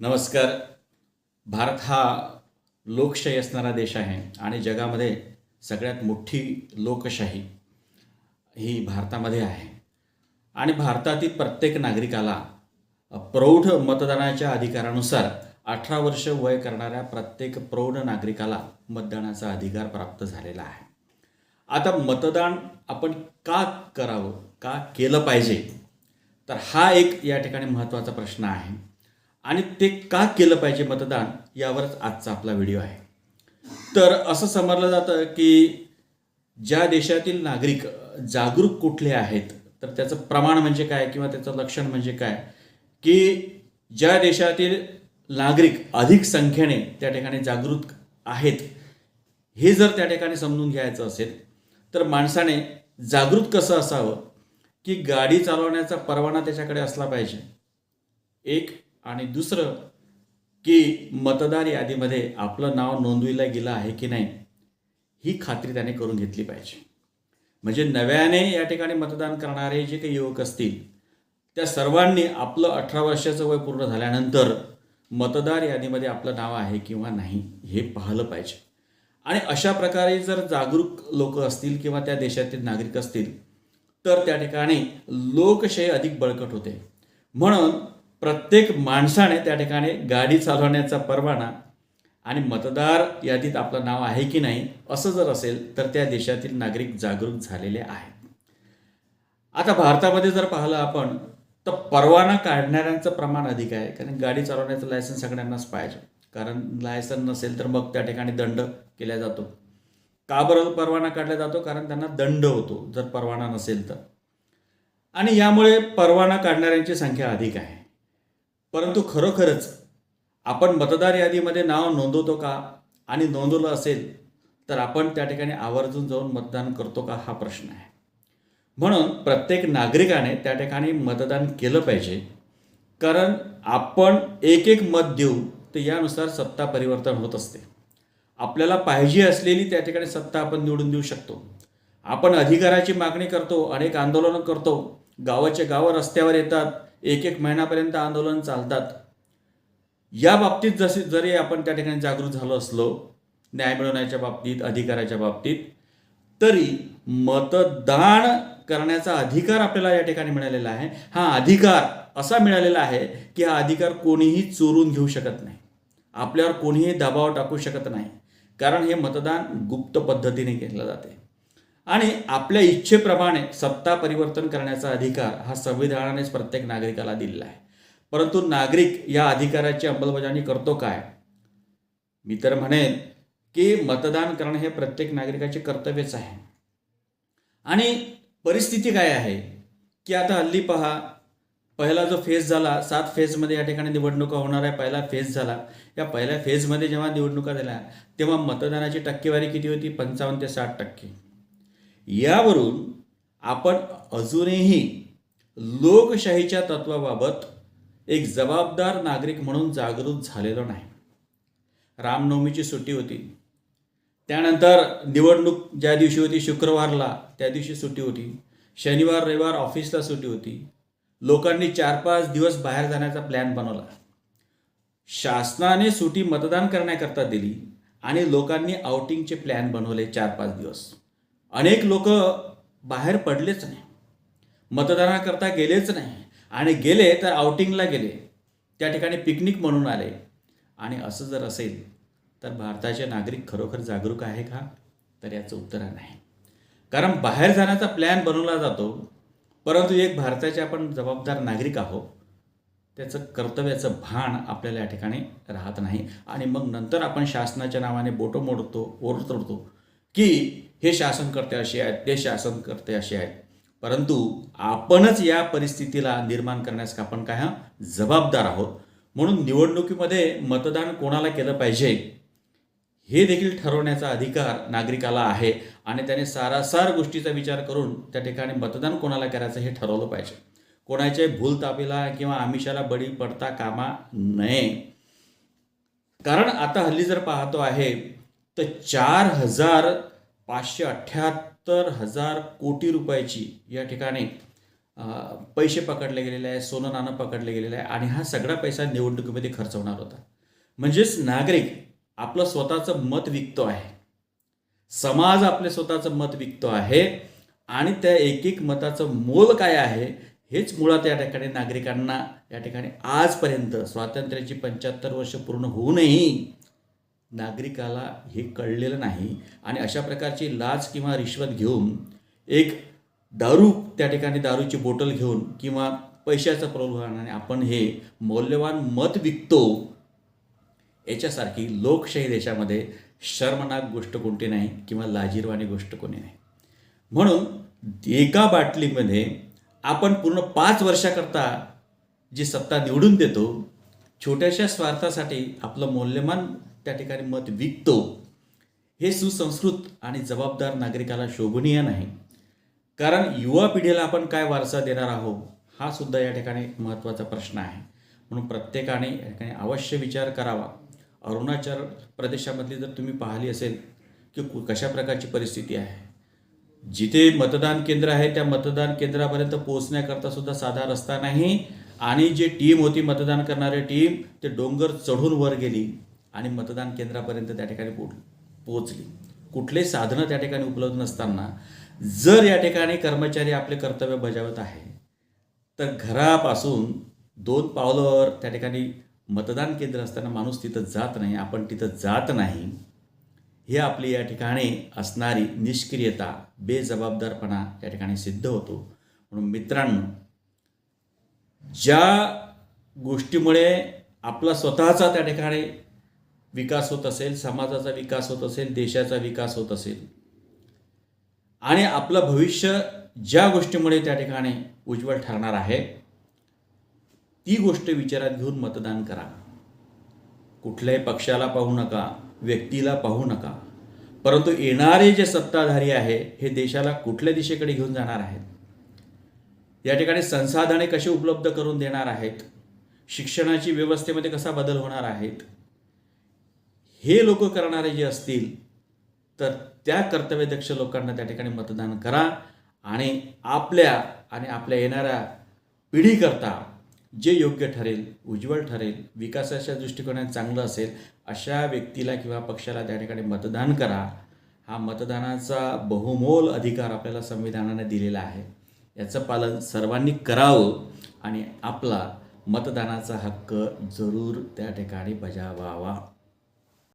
नमस्कार. भारत हा लोकशाही असणारा देश आहे आणि जगामध्ये सगळ्यात मोठी लोकशाही ही भारतामध्ये आहे. आणि भारतातील प्रत्येक नागरिकाला प्रौढ मतदानाच्या अधिकारानुसार अठरा वर्ष वय करणाऱ्या प्रत्येक प्रौढ नागरिकाला मतदानाचा अधिकार प्राप्त झालेला आहे. आता मतदान आपण का करावं का केलं पाहिजे? तर हा एक या ठिकाणी महत्त्वाचा प्रश्न आहे. आणि ते का केलं पाहिजे मतदान यावरच आजचा आपला व्हिडिओ आहे. तर असं समजलं जातं की ज्या देशातील नागरिक जागरूक कुठले आहेत तर त्याचं प्रमाण म्हणजे काय किंवा त्याचं लक्षण म्हणजे काय की ज्या देशातील नागरिक अधिक संख्येने त्या ठिकाणी जागृत आहेत हे जर त्या ठिकाणी समजून घ्यायचं असेल तर माणसाने जागृत कसं असावं की गाडी चालवण्याचा परवाना त्याच्याकडे असला पाहिजे. एक आणि दुसरं की मतदार यादीमध्ये आपलं नाव नोंदविलं गेलं आहे की नाही ही खात्री त्याने करून घेतली पाहिजे. म्हणजे नव्याने या ठिकाणी मतदान करणारे जे काही युवक असतील त्या सर्वांनी आपलं अठरा वर्षाचं वय पूर्ण झाल्यानंतर मतदार यादीमध्ये आपलं नाव आहे किंवा नाही हे पाहिलं पाहिजे. आणि अशा प्रकारे जर जागरूक लोक असतील किंवा त्या देशातील नागरिक असतील तर त्या ठिकाणी लोकशाही अधिक बळकट होते. म्हणून प्रत्येक माणसाने त्या ठिकाणी गाडी चालवण्याचा परवाना आणि मतदार यादीत आपलं नाव आहे की नाही असं जर असेल तर त्या देशातील नागरिक जागरूक झालेले आहेत. आता भारतामध्ये जर पाहिलं आपण तर परवाना काढणाऱ्यांचं प्रमाण अधिक आहे कारण गाडी चालवण्याचं लायसन्स सगळ्यांनाच पाहिजे. कारण लायसन नसेल तर मग त्या ठिकाणी दंड केला जातो. का बरं परवाना काढला जातो? कारण त्यांना दंड होतो जर परवाना नसेल तर. आणि यामुळे परवाना काढणाऱ्यांची संख्या अधिक आहे. परंतु खरोखरच आपण मतदार यादीमध्ये नाव नोंदवतो का आणि नोंदवलं असेल तर आपण त्या ठिकाणी आवर्जून जाऊन मतदान करतो का हा प्रश्न आहे. म्हणून प्रत्येक नागरिकाने त्या ठिकाणी मतदान केलं पाहिजे. कारण आपण एक एक मत देऊ तर यानुसार सत्ता परिवर्तन होत असते. आपल्याला पाहिजे असलेली त्या ठिकाणी सत्ता आपण निवडून देऊ शकतो. आपण अधिकाराची मागणी करतो अनेक आंदोलनं करतो गावाच्या गावं रस्त्यावर येतात एक एक महिन्यापर्यंत आंदोलन चालतात. या बाबतीत जसे जरी आपण त्या ठिकाणी जागृत झालो असलो न्याय मिळवण्याच्या बाबतीत अधिकाराच्या बाबतीत तरी मतदान करण्याचा अधिकार आपल्याला या ठिकाणी मिळालेला आहे. हा अधिकार असा मिळालेला आहे की हा अधिकार कोणीही चोरून घेऊ शकत नाही. आपल्यावर कोणीही दबाव टाकू शकत नाही. कारण हे मतदान गुप्त पद्धतीने केलं जाते. आणि आपल्या इच्छेप्रमाणे सत्ता परिवर्तन करण्याचा अधिकार हा संविधानानेच प्रत्येक नागरिकाला दिलेला आहे. परंतु नागरिक या अधिकाराची अंमलबजावणी करतो काय? मी तर म्हणेन की मतदान करणं हे प्रत्येक नागरिकाचे कर्तव्यच आहे. आणि परिस्थिती काय आहे? की आता हल्ली पहा पहिला जो फेज झाला सात फेजमध्ये या ठिकाणी निवडणुका होणार आहे पहिला फेज झाला. या पहिल्या फेजमध्ये जेव्हा निवडणुका झाल्या तेव्हा मतदानाची टक्केवारी किती होती? पंचावन्न ते साठ टक्के. यावरून आपण अजूनही लोकशाहीच्या तत्वाबाबत एक जबाबदार नागरिक म्हणून जागृत झालेलो नाही. रामनवमीची सुट्टी होती. त्यानंतर निवडणूक ज्या दिवशी होती शुक्रवारला त्या दिवशी सुट्टी होती. शनिवार रविवार ऑफिसला सुट्टी होती. लोकांनी चार पाच दिवस बाहेर जाण्याचा प्लॅन बनवला. शासनाने सुटी मतदान करण्याकरता दिली आणि लोकांनी आउटिंगचे प्लॅन बनवले चार पाच दिवस. अनेक लोक बाहेर पडलेच नाही. मतदानाकरता गेलेच नाही. आणि गेले तर आउटिंगला गेले. त्या ठिकाणी पिकनिक म्हणून आले. आणि असं जर असेल तर भारताचे नागरिक खरोखर जागरूक आहे का? तर याचं उत्तर नाही. कारण बाहेर जाण्याचा प्लॅन बनवला जातो परंतु एक भारताचे आपण जबाबदार नागरिक आहोत. त्याचं कर्तव्याचं भान आपल्याला या ठिकाणी राहत नाही. आणि मग नंतर आपण शासनाच्या नावाने बोटं मोडतो ओरतोडतो की हे शासनकर्ते असे आहेत ते शासनकर्ते असे आहेत. परंतु आपणच या परिस्थितीला निर्माण करण्यास आपण काय हा जबाबदार आहोत. म्हणून निवडणुकीमध्ये मतदान कोणाला केलं पाहिजे हे देखील ठरवण्याचा अधिकार नागरिकाला आहे. आणि त्याने सारासार गोष्टीचा विचार करून त्या ठिकाणी मतदान कोणाला करायचं हे ठरवलं पाहिजे. कोणाच्या भूलतापीला किंवा आमिषाला बळी पडता कामा नये. कारण आता हल्ली जर पाहतो आहे तर चार हजार पाचशे अठ्ठ्याहत्तर हजार कोटी रुपयाची या ठिकाणी पैसे पकडले गेलेले आहे सोनं नाणं पकडले गेलेलं आहे आणि हा सगळा पैसा निवडणुकीमध्ये खर्च होणार होता. म्हणजेच नागरिक आपलं स्वतःचं मत विकतो आहे. समाज आपले स्वतःचं मत विकतो आहे आणि त्या एक एक मताचं मोल काय आहे हेच मुळात या ठिकाणी नागरिकांना या ठिकाणी आजपर्यंत स्वातंत्र्याची पंच्याहत्तर वर्ष पूर्ण होऊनही नागरिकाला हे कळलेलं नाही. आणि अशा प्रकारची लाच किंवा रिश्वत घेऊन एक दारू त्या ठिकाणी दारूची बोटल घेऊन किंवा पैशाचा प्रलोभनाने आपण हे मौल्यवान मत विकतो याच्यासारखी लोकशाही देशामध्ये शर्मनाक गोष्ट कोणती नाही किंवा लाजीरवाणी गोष्ट कोणी नाही. म्हणून एका बाटलीमध्ये आपण पूर्ण पाच वर्षाकरता जी सत्ता निवडून देतो छोट्याशा स्वार्थासाठी आपलं मौल्यवान त्या ठिकाणी मत विकतो हे सुसंस्कृत आणि जबाबदार नागरिकाला शोभनीय नाही. कारण युवा पिढीला आपण काय वारसा देणार आहोत हा सुद्धा या ठिकाणी महत्त्वाचा प्रश्न आहे. म्हणून प्रत्येकाने या ठिकाणी अवश्य विचार करावा. अरुणाचल प्रदेशामधली जर तुम्ही पाहिली असेल की कशा प्रकारची परिस्थिती आहे? जिथे मतदान केंद्र आहे त्या मतदान केंद्रापर्यंत पोहोचण्याकरता सुद्धा साधा रस्ता नाही. आणि जे टीम होती मतदान करणारी टीम ते डोंगर चढून वर गेली. आणि मतदान केंद्रापर्यंत त्या ठिकाणी पो पोहोचली. कुठले साधनं त्या ठिकाणी उपलब्ध नसताना जर या ठिकाणी कर्मचारी आपले कर्तव्य बजावत आहे तर घरापासून दोन पावलावर त्या ठिकाणी मतदान केंद्र असताना माणूस तिथं जात नाही आपण तिथं जात नाही हे आपली या ठिकाणी असणारी निष्क्रियता बेजबाबदारपणा या ठिकाणी सिद्ध होतो. म्हणून मित्रांनो ज्या गोष्टीमुळे आपला स्वतःचा त्या ठिकाणी विकास होत असेल समाजाचा विकास होत असेल देशाचा विकास होत असेल. आणि आपलं भविष्य ज्या गोष्टीमुळे त्या ठिकाणी उज्ज्वल ठरणार आहे ती गोष्ट विचारात घेऊन मतदान करा. कुठल्याही पक्षाला पाहू नका व्यक्तीला पाहू नका. परंतु येणारे जे सत्ताधारी आहे हे देशाला कुठल्या दिशेकडे घेऊन जाणार आहेत? या ठिकाणी संसाधने कशी उपलब्ध करून देणार आहेत? शिक्षणाची व्यवस्थेमध्ये कसा बदल होणार आहेत? हे लोक करणारे जे असतील तर त्या कर्तव्यदक्ष लोकांना त्या ठिकाणी मतदान करा आणि आपल्या आणि आपल्या येणाऱ्या पिढीकरता जे योग्य ठरेल उज्ज्वल ठरेल विकासाच्या दृष्टिकोनाने चांगलं असेल अशा व्यक्तीला किंवा पक्षाला त्या ठिकाणी मतदान करा. हा मतदानाचा बहुमोल अधिकार आपल्याला संविधानाने दिलेला आहे. याचं पालन सर्वांनी करावं आणि आपला मतदानाचा हक्क जरूर त्या ठिकाणी बजावावा.